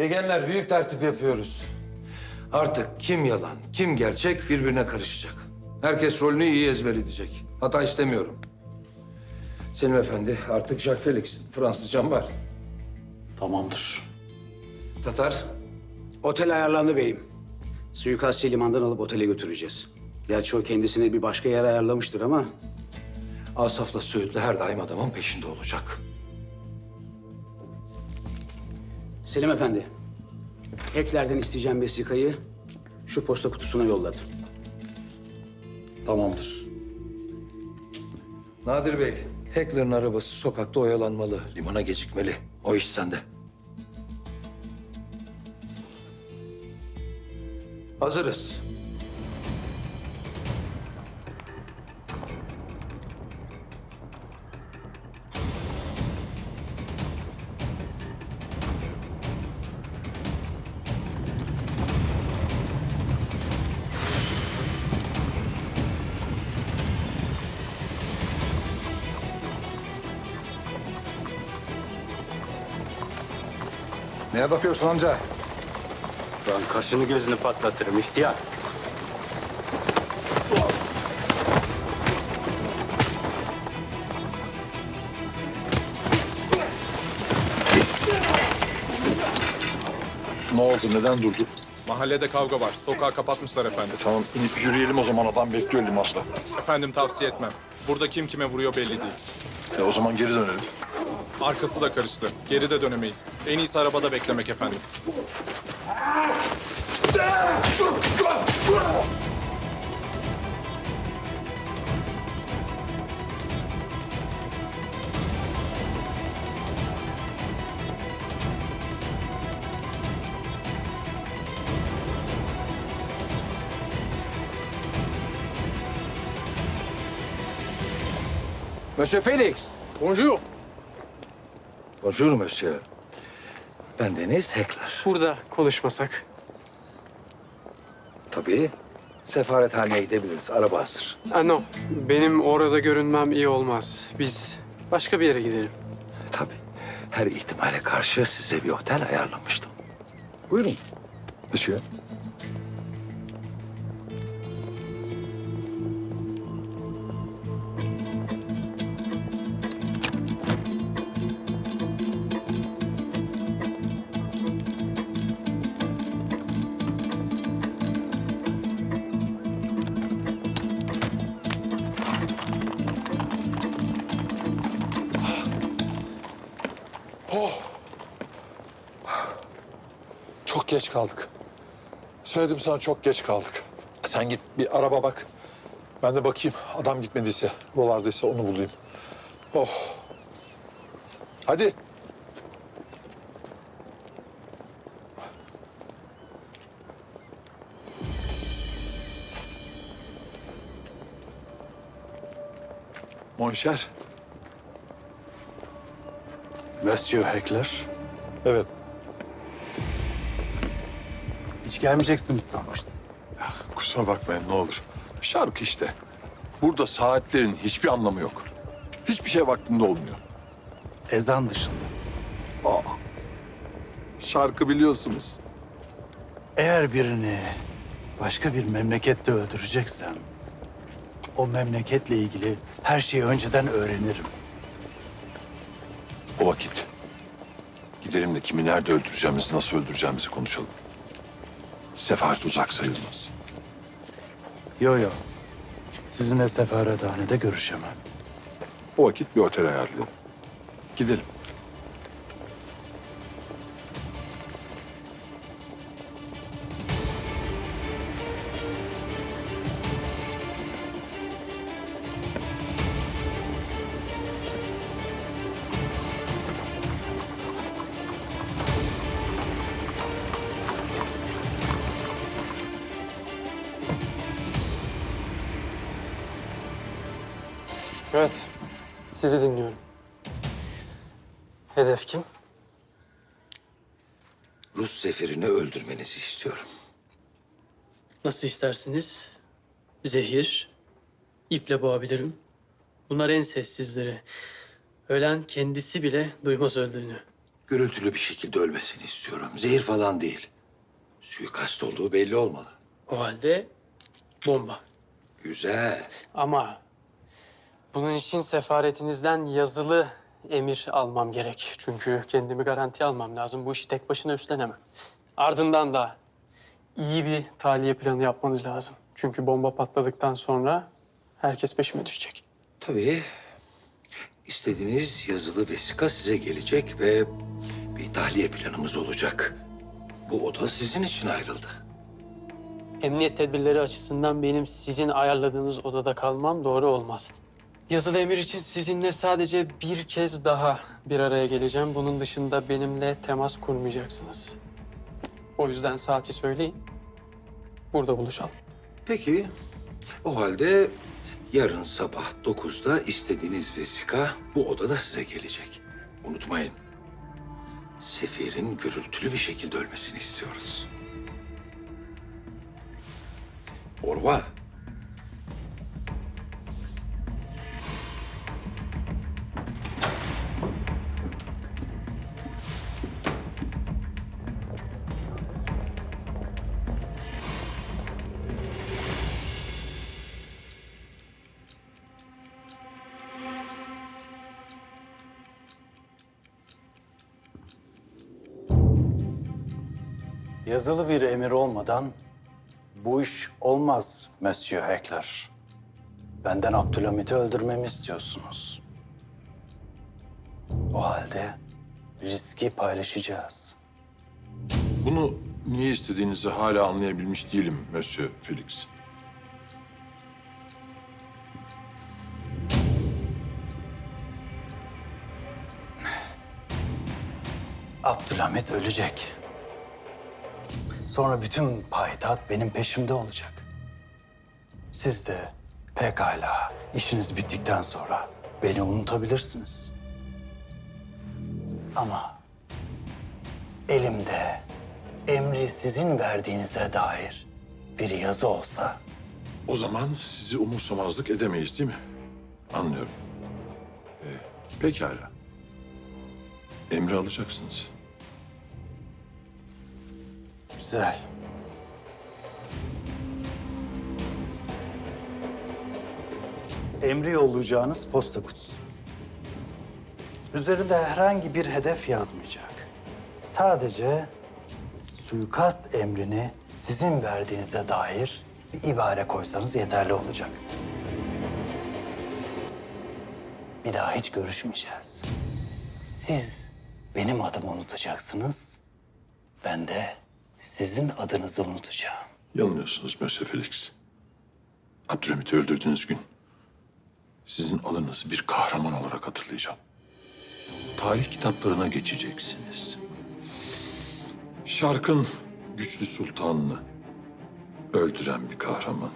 Yegenler büyük tertip yapıyoruz. Artık kim yalan, kim gerçek birbirine karışacak. Herkes rolünü iyi ezber edecek. Hata istemiyorum. Selim Efendi artık Jacques Felix'in. Fransızcam var. Tamamdır. Tatar, Otel ayarlandı beyim. Suikastçı limandan alıp otele götüreceğiz. Gerçi o kendisine bir başka yer ayarlamıştır ama... Asaf'la Söğüt'le her daim adamın peşinde olacak. Selim Efendi, hacklerden isteyeceğim vesikayı şu posta kutusuna yolladı. Tamamdır. Nadir Bey, Heckler'ın arabası sokakta oyalanmalı, limana gecikmeli. O iş sende. Hazırız. Neye bakıyorsun amca? Ben kaşını gözünü patlatırım ihtiyar. Ne oldu? Neden durdu? Mahallede kavga var. Sokağı kapatmışlar efendim. Tamam inip yürüyelim o zaman. Adam bekliyor limanda. Efendim tavsiye etmem. Burada kim kime vuruyor belli değil. E o zaman geri dönelim. Arkası da karıştı. Geri de dönemeyiz. En iyisi arabada beklemek efendim. Monsieur Felix. Bonjour. Bonjour monsieur. Ben Deniz Heckler. Burada konuşmasak. Tabii. Sefarethaneye gidebiliriz. Araba hazır. Ah, no. Benim orada görünmem iyi olmaz. Biz başka bir yere gidelim. Tabii. Her ihtimale karşı size bir otel ayarlamıştım. Buyurun. Monsieur. Çok geç kaldık. Söyledim sana çok geç kaldık. Sen git bir araba bak. Ben de bakayım adam gitmediyse, buralardaysa onu bulayım. Oh. Hadi. Monşer. Monsieur Heckler. Evet. Hiç gelmeyeceksiniz sanmıştım. Kusura bakmayın ne olur. Şarkı işte. Burada saatlerin hiçbir anlamı yok. Hiçbir şey vaktinde olmuyor. Ezan dışında. Aa. Şarkı biliyorsunuz. Eğer birini başka bir memlekette öldüreceksem... ...o memleketle ilgili her şeyi önceden öğrenirim. O vakit gidelim de kimi nerede öldüreceğimizi, nasıl öldüreceğimizi konuşalım. Sefaret uzak sayılmaz. Yo yo. Sizinle sefarethanede görüşemem. O vakit bir otel ayarlayalım. Gidelim. Evet. Sizi dinliyorum. Hedef kim? Rus seferini öldürmenizi istiyorum. Nasıl istersiniz? Zehir, iple boğabilirim. Bunlar en sessizleri. Ölen kendisi bile duymaz öldüğünü. gürültülü bir şekilde ölmesini istiyorum. Zehir falan değil. Suikast olduğu belli olmalı. O halde bomba. Güzel. Ama bunun için sefaretinizden yazılı emir almam gerek. Çünkü kendimi garantiye almam lazım. Bu işi tek başına üstlenemem. Ardından da iyi bir tahliye planı yapmanız lazım. Çünkü bomba patladıktan sonra herkes peşime düşecek. Tabii istediğiniz yazılı vesika size gelecek ve bir tahliye planımız olacak. Bu oda sizin için ayrıldı. Emniyet tedbirleri açısından benim sizin ayarladığınız odada kalmam doğru olmaz. Yazılı emir için sizinle sadece bir kez daha bir araya geleceğim. Bunun dışında benimle temas kurmayacaksınız. O yüzden saati söyleyin. Burada buluşalım. Peki o halde yarın sabah 9'da istediğiniz vesika bu odada size gelecek. Unutmayın. Sefir'in gürültülü bir şekilde ölmesini istiyoruz. Orva. Yazılı bir emir olmadan bu iş olmaz Monsieur Heckler. Benden Abdülhamit'i öldürmemi istiyorsunuz. O halde riski paylaşacağız. Bunu niye istediğinizi hala anlayabilmiş değilim Monsieur Felix. Abdülhamit ölecek. Sonra bütün payitaht benim peşimde olacak. Siz de pekala işiniz bittikten sonra beni unutabilirsiniz. Ama elimde emri sizin verdiğinize dair bir yazı olsa O zaman sizi umursamazlık edemeyiz değil mi? Anlıyorum. Ee, pekala. Emri alacaksınız. Güzel. Emri yollayacağınız posta kutusu. Üzerinde herhangi bir hedef yazmayacak. Sadece suikast emrini sizin verdiğinize dair bir ibare koysanız yeterli olacak. Bir daha hiç görüşmeyeceğiz. Siz benim adımı unutacaksınız. Ben de sizin adınızı unutacağım. Yanılıyorsunuz Monsieur Felix. Abdülhamit'i öldürdüğünüz gün sizin adınızı bir kahraman olarak hatırlayacağım. Tarih kitaplarına geçeceksiniz. Şarkın güçlü sultanını öldüren bir kahraman.